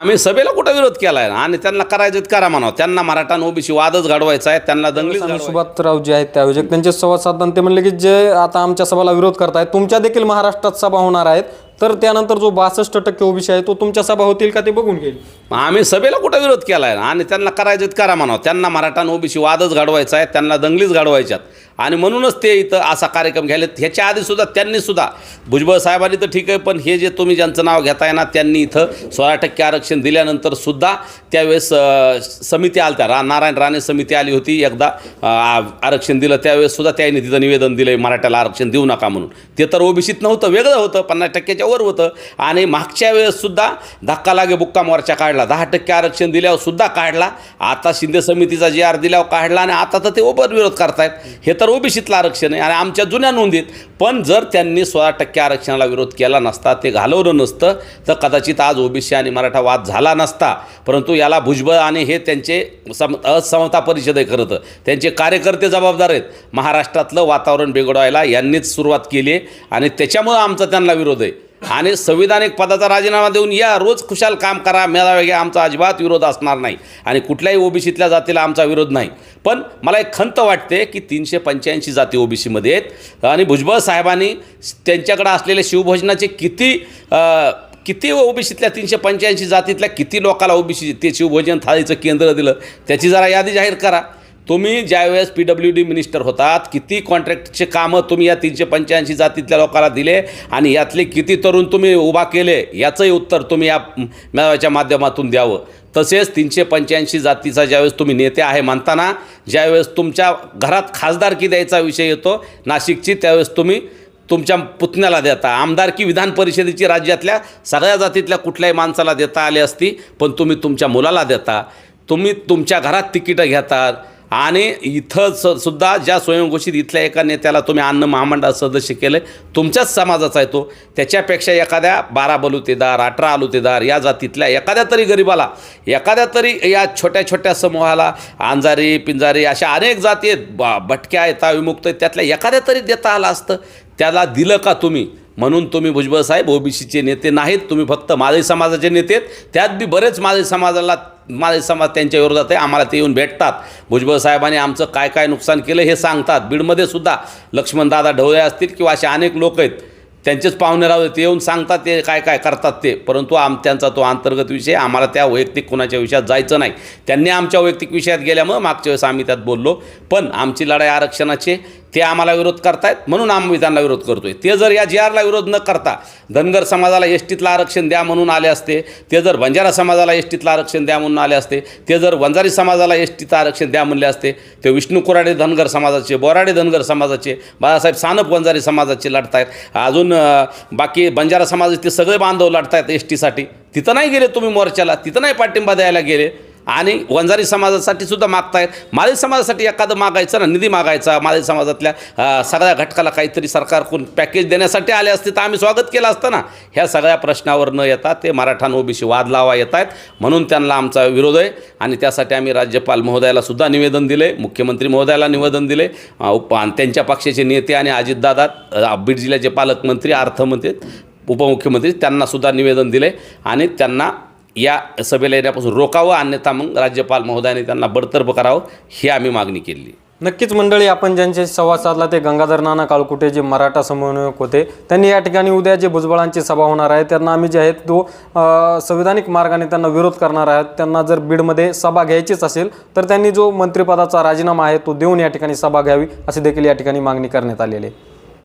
आम्ही सभेला कुठं विरोध केलाय ना? आणि त्यांना करायचं करा म्हणावं त्यांना मराठा ओबीसी वादच घडवायचा आहे त्यांना घडवायची. सुभाषराव जे आहेत त्या आयोजक. त्यांचे संवाद साधताना ते म्हणले की जे आता आमच्या सभाला विरोध करतायत तुमच्या देखील महाराष्ट्रात सभा होणार आहेत. तर त्यानंतर जो बासष्ट टक्के ओबीसी आहे तो तुमच्या सभा होतील का ते बघून घेईल. आम्ही सभेला कुठं विरोध केला ना आणि त्यांना करायचं करा म्हणावं. त्यांना मराठा आणि ओबीसी वादच घडवायचा आहे त्यांना दंगलीच घडवायच्यात. आणि म्हणूनच ते इथं असा कार्यक्रम घ्यायले ह्याच्या आधी सुद्धा त्यांनी सुद्धा भुजबळ साहेबांनी तर ठीक आहे पण हे जे तुम्ही ज्यांचं नाव घेताय ना त्यांनी इथं सोळा टक्के आरक्षण दिल्यानंतर सुद्धा त्यावेळेस समिती आल्या रा नारायण राणे समिती आली होती एकदा आरक्षण दिलं. त्यावेळेस सुद्धा त्यांनी तिथं निवेदन दिलं मराठ्याला आरक्षण देऊ नका म्हणून. ते तर ओबीसीत नव्हतं वेगळं होतं. पन्नास टक्क्याच्या वर होतं. आणि मागच्या वेळेस सुद्धा धक्का लागे बुक्का मोर्चा काढला. दहा टक्के आरक्षण दिल्यावर सुद्धा काढला. आता शिंदे समितीचा जी आर दिल्यावर काढला आणि आता तर ते ओपन विरोध करतायत. हे तर ओबीसीतलं आरक्षण आहे आणि आमच्या जुन्या नोंदीत. पण जर त्यांनी सोळा टक्के आरक्षणाला विरोध केला नसता ते घालवलं नसतं तर कदाचित आज ओबीसी आणि मराठा वाद झाला नसता. परंतु याला भुजबळ आणि हे त्यांचे सम असमता परिषद आहे खरं तर. त्यांचे कार्यकर्ते जबाबदार आहेत. महाराष्ट्रातलं वातावरण बिघडवायला यांनीच सुरुवात केली आहे आणि त्याच्यामुळं आमचा त्यांना विरोध आहे. आणि संविधानिक पदाचा राजीनामा देऊन या रोज खुशाल काम करा मेळावे घ्या आमचा अजिबात विरोध असणार नाही. आणि कुठल्याही ओबीसीतल्या जातीला आमचा विरोध नाही. पण मला एक खंत वाटते की तीनशे पंच्याऐंशी जाती ओबीसीमध्ये आहेत. आणि भुजबळ साहेबांनी त्यांच्याकडे असलेले शिवभोजनाचे किती आ, किती ओबीसीतल्या तीनशे पंच्याऐंशी जातीतल्या किती लोकाला ओबीसी ते शिवभोजन थाळीचं केंद्र दिलं त्याची जरा यादी जाहीर करा. तुम्ही ज्यावेळेस पी डब्ल्यू डी मिनिस्टर होतात किती कॉन्ट्रॅक्टचे कामं तुम्ही या तीनशे पंच्याऐंशी जातीतल्या लोकांना दिले आणि यातले किती तरुण तुम्ही उभा केले याचंही उत्तर तुम्ही या मेळाव्याच्या माध्यमातून द्यावं. तसेच तीनशे पंच्याऐंशी जातीचा ज्यावेळेस तुम्ही नेते आहे मानताना ज्यावेळेस तुमच्या घरात खासदारकी द्यायचा विषय येतो नाशिकची त्यावेळेस तुम्ही तुमच्या पुतण्याला देता. आमदारकी विधान परिषदेची राज्यातल्या सगळ्या जातीतल्या कुठल्याही माणसाला देता आली असती पण तुम्ही तुमच्या मुलाला देता. तुम्ही तुमच्या घरात तिकीटं घेतात. आणि इथं स सुद्धा ज्या स्वयंघोषित इथल्या एका नेत्याला तुम्ही अन्न महामंडळ सदस्य केलं तुमच्याच समाजाचा आहे तो. त्याच्यापेक्षा एखाद्या बारा बलुतेदार अठरा आलुतेदार या जातीतल्या एखाद्या तरी गरिबाला एखाद्या तरी या छोट्या छोट्या समूहाला आंजारी पिंजारी अशा अनेक जाती आहेत बा भटक्या आहेत विमुक्त आहेत त्यातल्या एखाद्या तरी देता आलं असतं. त्याला दिलं का तुम्ही? म्हणून तुम्ही भुजबळ साहेब ओबीसीचे नेते नाहीत तुम्ही फक्त माळी समाजाचे नेते आहेत. त्यात बी बरेच माळी समाजाला माझे समाज त्यांच्या विरोधात आहे. आम्हाला ते येऊन भेटतात. भुजबळ साहेबांनी आमचं काय काय नुकसान केलं हे सांगतात. बीडमध्ये सुद्धा लक्ष्मणदादा ढवळे असतील किंवा असे अनेक लोक आहेत त्यांचेच पाहुणे राहू ते येऊन सांगतात ते काय काय करतात ते. परंतु आम त्यांचा तो अंतर्गत विषय आम्हाला त्या वैयक्तिक कुणाच्या विषयात जायचं नाही. त्यांनी आमच्या वैयक्तिक विषयात गेल्यामुळं मागच्या वेळेस आम्ही त्यात बोललो. पण आमची लढाई आरक्षणाची ते आम्हाला विरोध करतायत म्हणून आम्ही त्यांना विरोध करतोय. ते जर या जी आरला विरोध न करता धनगर समाजाला एस टीतलं आरक्षण द्या म्हणून आले असते ते जर बंजारा समाजाला एस टीतलं आरक्षण द्या म्हणून आले असते ते जर वंजारी समाजाला एस टीचं आरक्षण द्या म्हणले असते ते विष्णू कोराडे धनगर समाजाचे बोराडे धनगर समाजाचे बाळासाहेब सानप वंजारी समाजाचे लढतायत. अजून बाकी बंजारा समाजाचे ते सगळे बांधव लढतायत एस टीसाठी तिथं नाही गेले तुम्ही मोर्चाला तिथं नाही पाठिंबा द्यायला गेले. आणि वंजारी समाजासाठी सुद्धा मागतायत. माळी समाजासाठी एखादं मागायचं ना निधी मागायचा माळी समाजातल्या सगळ्या घटकाला काहीतरी सरकारकडून पॅकेज देण्यासाठी आले असते तर आम्ही स्वागत केलं असतं ना. ह्या सगळ्या प्रश्नावर न येता ते मराठा ओबीसी वाद लावा येत आहेत म्हणून त्यांना आमचा विरोध आहे आणि त्यासाठी आम्ही राज्यपाल महोदयाला सुद्धा निवेदन दिले मुख्यमंत्री महोदयाला निवेदन दिले त्यांच्या पक्षाचे नेते आणि अजितदादा बीड जिल्ह्याचे पालकमंत्री अर्थमंत्री उपमुख्यमंत्री त्यांनासुद्धा निवेदन दिले आणि त्यांना या सभेला येण्यापासून रोकावं अन्यथा मग राज्यपाल महोदयाने त्यांना बडतर्फ करावं ही आम्ही मागणी केली. नक्कीच मंडळी आपण ज्यांचे संवाद साधला ते गंगाधर नाना काळकुटे जे मराठा समन्वयक होते त्यांनी या ठिकाणी उद्या जे भुजबळांची सभा होणार आहे त्यांना आम्ही जे आहेत तो संविधानिक मार्गाने त्यांना विरोध करणार आहोत. त्यांना जर बीडमध्ये सभा घ्यायचीच असेल तर त्यांनी जो मंत्रिपदाचा राजीनामा आहे तो देऊन या ठिकाणी सभा घ्यावी अशी देखील या ठिकाणी मागणी करण्यात आलेली आहे.